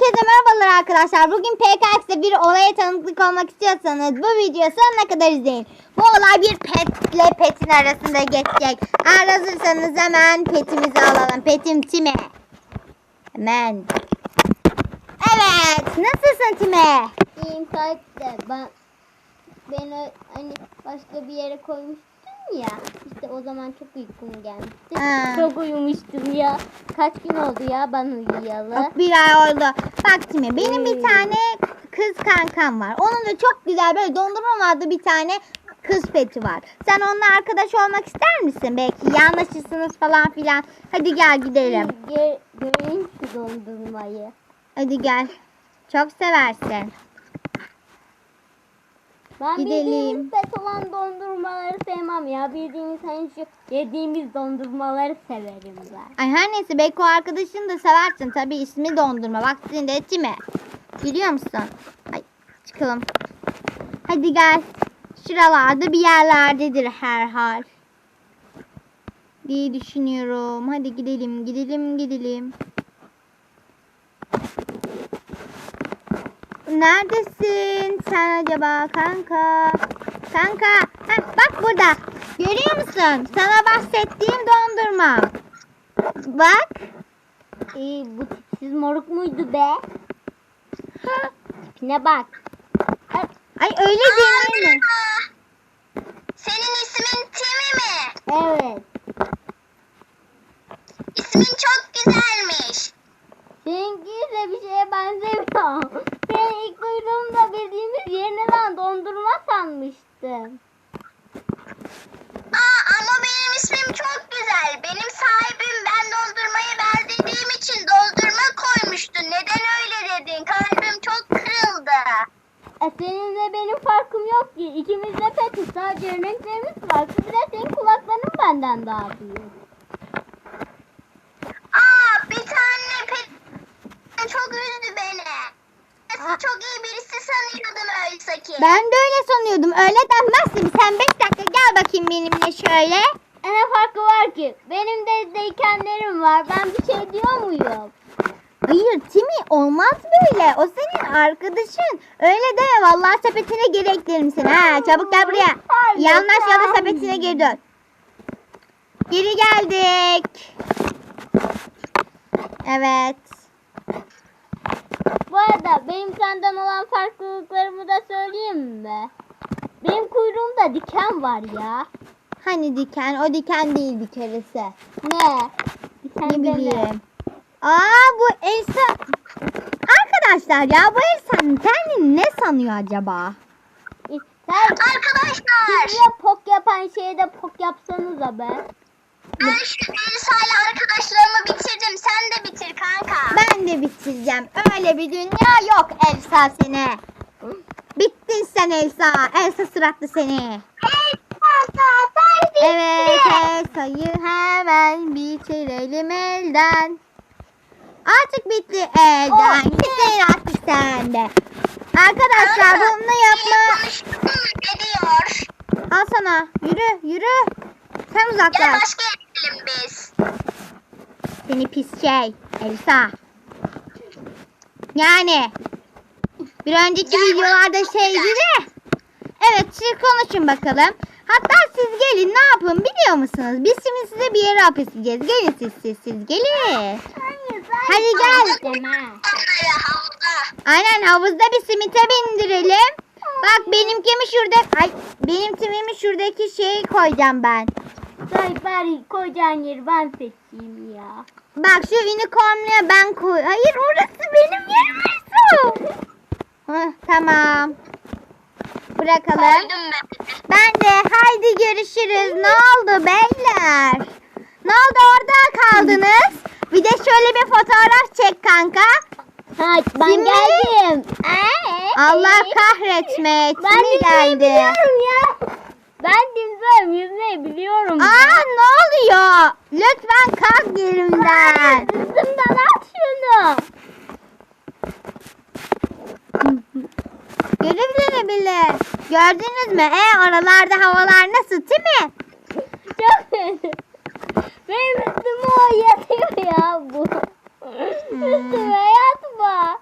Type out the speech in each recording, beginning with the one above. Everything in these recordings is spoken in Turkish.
Herkese merhabalar arkadaşlar. Bugün PKX'de bir olaya tanıklık olmak istiyorsanız bu videoyu sonuna kadar izleyin. Bu olay bir petle petin arasında geçecek. Eğer hazırsanız hemen petimizi alalım. Petim Time. Hemen. Evet. Nasılsın Time? İyiyim Tayyip de ben hani başka bir yere koymuştun ya o zaman çok uykum gelmişti. Ha. Çok uyumuştum ya. Kaç gün oldu ya ben uyuyalı. Bir ay oldu. Bak Time benim bir tane kız kankam var. Onun da çok güzel böyle dondurma adlı bir tane kız peti var. Sen onunla arkadaş olmak ister misin? Belki yanlaşırsınız falan filan. Hadi gel gidelim. Gö göreyim şu dondurmayı. Hadi gel. Çok seversin. Ben Gidelim. pet olan dondurmaları sevmem ya. Bildiğimiz hani şu yediğimiz dondurmaları severim ben. Ay her neyse belki o arkadaşını da seversin. Tabii ismi dondurma. Bak senin de Time. Biliyor musun? Ay çıkalım. Hadi gel. Şuralarda bir yerlerdedir herhal. diye düşünüyorum. Hadi gidelim, gidelim, gidelim. Neredesin sen acaba kanka? Kanka, heh, bak burada. Görüyor musun? Sana bahsettiğim dondurma. Bak. Ee, bu tipsiz moruk muydu be? Tipine bak. Ay öyle değil mi? Senin ismin Timi mi? Evet. İsmin çok güzelmiş. Seninki de bir şeye benzemiyor. Duyduğumda bildiğimiz yeniden dondurma sanmıştım. Aa ama benim ismim çok güzel. Benim sahibim ben dondurmayı ver dediğim için dondurma koymuştu. Neden öyle dedin? Kalbim çok kırıldı. E seninle benim farkım yok ki. İkimiz de petiz. Sadece renklerimiz farklı. Bir de senin kulakların benden daha büyük. Aa bir tane pet çok üzdü beni. Çok iyi birisi sanıyordum oysa ki. Ben de öyle sanıyordum. Öyle denmez mi? Sen 5 dakika gel bakayım benimle şöyle. E ne farkı var ki? Benim de dikenlerim var. Ben bir şey diyor muyum? Hayır Timi olmaz böyle. O senin arkadaşın. Öyle deme. Vallahi sepetine geri eklerim seni. Ha, çabuk gel buraya. Hayır, Yanlış ya da sepetine geri dön. Geri geldik. Evet. Bu arada benim senden olan farklılıklarımı da söyleyeyim mi? Benim kuyruğumda diken var ya. Hani diken? O diken değil bir keresi. Ne? Diken Ne bileyim. Aa bu Elsa. Arkadaşlar ya bu Elsa kendini ne sanıyor acaba? Sen Arkadaşlar size pok yapan şeye de pok yapsanıza be. Ben şu Elsa ile arkadaşlarımı bitirdim. Sen de bitir kanka. Ben de bitireceğim. Öyle bir dünya yok Elsa seni. Bittin sen Elsa. Elsa sırattı seni. Evet Elsa'yı hemen bitirelim elden. Artık bitti elden. Oh. Gitsin artık sen de. Arkadaşlar bunu yapma. Al sana. Yürü yürü. Sen Ya uzaklaş. başka yere biz. Seni pis şey. Elsa. Yani. Bir önceki Ya, videolarda güzel. de. Evet siz konuşun bakalım. Hatta siz gelin ne yapın biliyor musunuz? Biz şimdi size bir yere hapsedeceğiz. Gelin siz siz siz gelin. Hadi gel. Aynen havuzda bir simite bindirelim. Bak benimkimi şurada. Ay benim timimi şuradaki şeyi koyacağım ben. Say bari koyacağın yeri ben seçeyim ya. Bak şu unicorn'luya ben koy. Hayır orası benim yerim. Hah, tamam. Bırakalım. Ben de haydi görüşürüz. Ne oldu beyler? Ne oldu orada kaldınız? Bir de şöyle bir fotoğraf çek kanka. Ha ben Kimi? geldim. Ee, Allah kahretme. Ben Kimi geldi? biliyorum ya. Ben yüzmeyi yüzmeyi biliyorum. Aa ne oluyor? Lütfen kalk yerimden. Üstümden at şunu. Görebilir Gördünüz mü? E oralarda havalar nasıl değil mi? Çok Benim üstüme o yatıyor ya bu. Hmm. Üstüme yatma.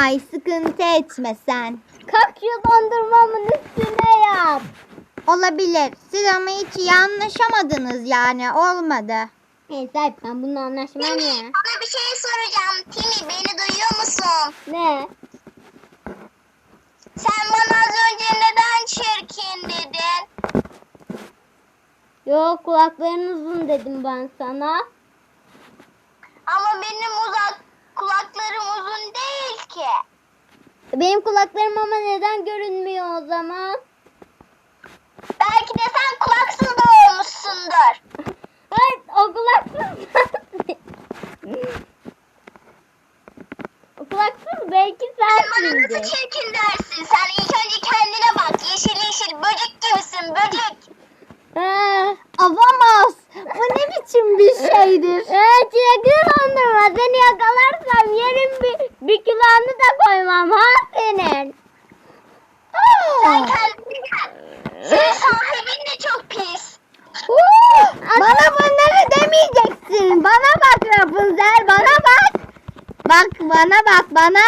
Ay sıkıntı etme sen. Kalk şu dondurmamın üstüne yap. Olabilir. Siz ama hiç iyi anlaşamadınız yani. Olmadı. Neyse Alp, ben bununla anlaşmam Timi ya. sana bir şey soracağım. Timi beni duyuyor musun? Ne? Sen bana az önce neden çirkin dedin? Yok kulakların uzun dedim ben sana. Ama benim uzak kulaklarım uzun değil ki. Benim kulaklarım ama neden görünmüyor o zaman? Belki de sen kulaksız doğmuşsundur. Hayır o kulaksız. o kulaksız belki Sen bana nasıl çirkin dersin? Sen ilk önce kendine bak. Yeşil yeşil böcek gibisin böcek. Avamaz. Bu ne biçim bir şeydir? Evet çilekli dondurma. Seni yakalarsam yerim bir, bir kilonu da koymam ha senin. Sen gel. Senin sahibin de çok pis. Bana bunları demeyeceksin. Bana bak Rapunzel. Bana bak. Bak bana bak bana.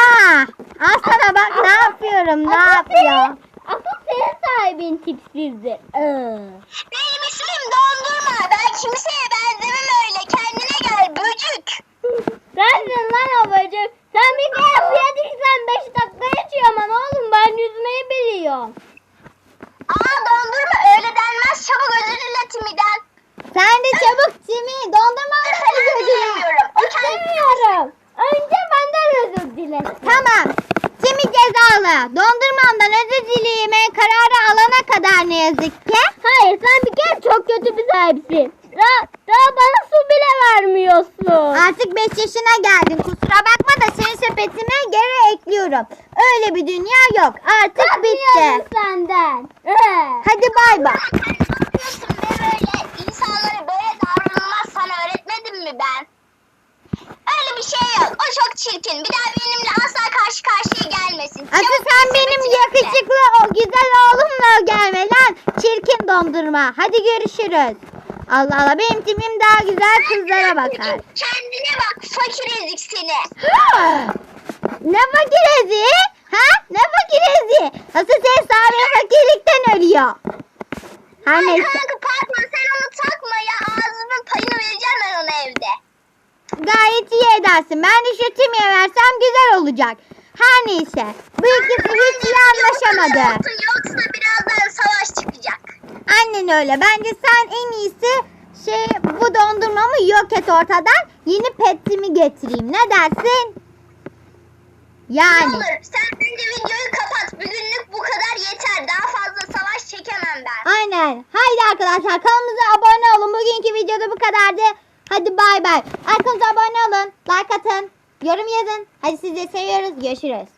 Al sana bak ne yapıyorum ne yapıyor. Asıl senin sahibin tipsizdir. Benim ismim Dondurma. Ben kimseye benzemem öyle. Kendine gel böcek. Sensin lan o böcek. Sen bir kere suya düşsen 5 dakika yaşıyor ama oğlum ben yüzmeyi biliyorum. Aa dondurma öyle denmez. Çabuk özür dile Timi'den. Sen de çabuk Timi dondurma Ben alsana özür çocuğuna. dilemiyorum. O kendi İstemiyorum. Önce benden özür dilesin. Tamam. Timi Dondurmandan özür dileyime kararı alana kadar ne yazık ki. Hayır sen bir kere çok kötü bir sahipsin. Daha, daha bana su bile vermiyorsun. Artık 5 yaşına geldin. Kusura bakma da senin sepetine geri ekliyorum. Öyle bir dünya yok. Artık bitti. Kaçıyorum senden. Hadi bay bay. Sen ne yapıyorsun be böyle? İnsanlara böyle davranılmaz sana öğretmedim mi ben? Öyle bir şey yok. O çok çirkin. Bir daha benimle asla. Asıl sen benim yakışıklı o güzel oğlumla gelme lan. Çirkin dondurma. Hadi görüşürüz. Allah Allah benim timim daha güzel kızlara bakar. Kendine bak fakir ezik seni. ne fakir ezi? Ha? Ne fakir ezi? Asıl sen sahibi fakirlikten ölüyor. Her Ay neyse. kanka pardon sen onu takma ya. Ağzımın payını vereceğim ben ona evde. Gayet iyi edersin. Ben de şu timiye versem güzel olacak. Her neyse. Bu ikisi hiç iyi anlaşamadı. Yoksa birazdan savaş çıkacak. Annen öyle. Bence sen en iyisi şey bu dondurmamı yok et ortadan. Yeni petimi getireyim. Ne dersin? Ne Yani. olur sen bence videoyu kapat. Bugünlük bu kadar yeter. Daha fazla savaş çekemem ben. Aynen. Haydi arkadaşlar kanalımıza abone olun. Bugünkü videoda bu kadardı. Hadi bay bay. Arkamıza abone olun. Like atın. Yorum yazın. Hadi sizi seviyoruz. Görüşürüz.